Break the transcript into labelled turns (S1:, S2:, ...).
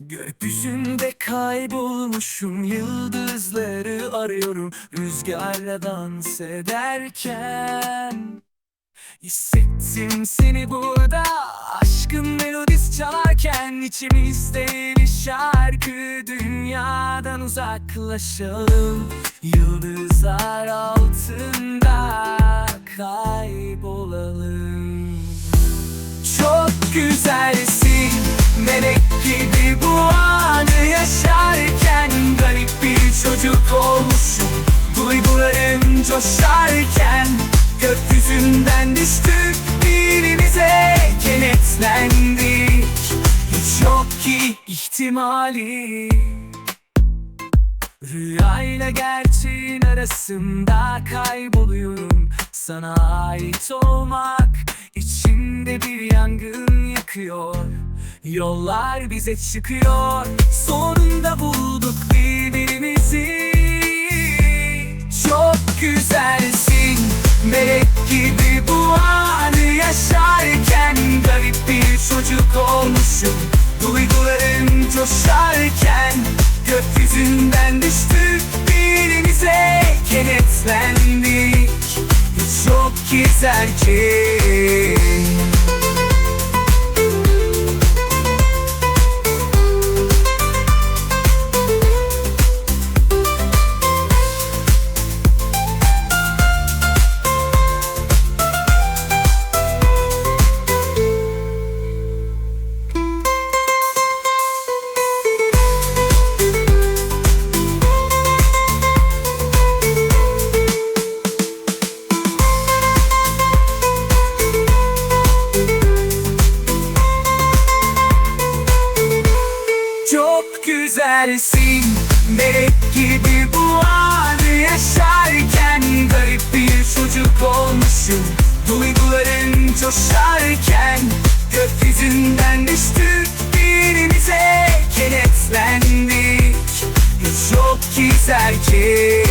S1: Gökyüzünde kaybolmuşum Yıldızları arıyorum. Rüzgarla dans ederken Hissettim seni burada. Aşkın melodisi çalarken içimizde bir şarkı Dünyadan uzaklaşalım. Yıldızlar altında kaybolalım. Çok güzelsin Melek gibi bu anı yaşarken Garip bir çocuk olmuşum. Duygularım coşarken Gökyüzünden düştük birbirimize kenetlendik. Hiç yok ki ihtimali. Rüyayla gerçeğin arasında kayboluyorum. Sana ait olmak içimde bir yangın yakıyor Yollar bize çıkıyor. Sonunda bulduk birbirimizi. Çok güzelsin. Melek gibi bu anı yaşarken Garip bir çocuk olmuşum. Duygularım coşarken Gökyüzünden düştük. Birimize kenetlendik. Hiç yok ki güzelsin. Melek gibi bu anı yaşarken Garip bir çocuk olmuşum. Duyguların coşarken Gökyüzünden düştük birbirimize Kenetlendik. Çok güzel ki